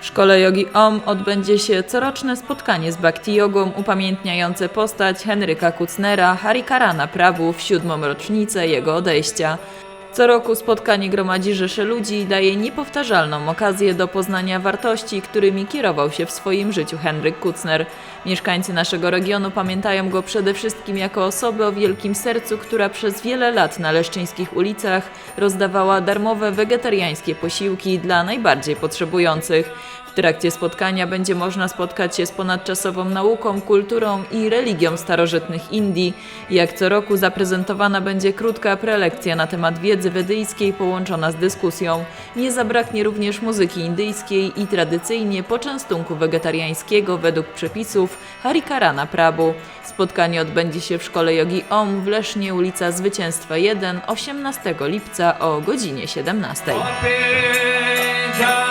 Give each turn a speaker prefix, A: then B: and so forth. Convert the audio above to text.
A: W szkole jogi OM odbędzie się coroczne spotkanie z Bhakti Jogą upamiętniające postać Henryka Kucnera Harikarana Prabhu w siódmą rocznicę jego odejścia. Co roku spotkanie gromadzi rzesze ludzi i daje niepowtarzalną okazję do poznania wartości, którymi kierował się w swoim życiu Henryk Kucner. Mieszkańcy naszego regionu pamiętają go przede wszystkim jako osobę o wielkim sercu, która przez wiele lat na leszczyńskich ulicach rozdawała darmowe wegetariańskie posiłki dla najbardziej potrzebujących. W trakcie spotkania będzie można spotkać się z ponadczasową nauką, kulturą i religią starożytnych Indii. Jak co roku zaprezentowana będzie krótka prelekcja na temat wiedzy wedyjskiej połączona z dyskusją. Nie zabraknie również muzyki indyjskiej i tradycyjnie poczęstunku wegetariańskiego według przepisów Harikarana Prabhu. Spotkanie odbędzie się w szkole jogi OM w Lesznie, ulica Zwycięstwa 1, 18 lipca o godzinie 17.
B: Pe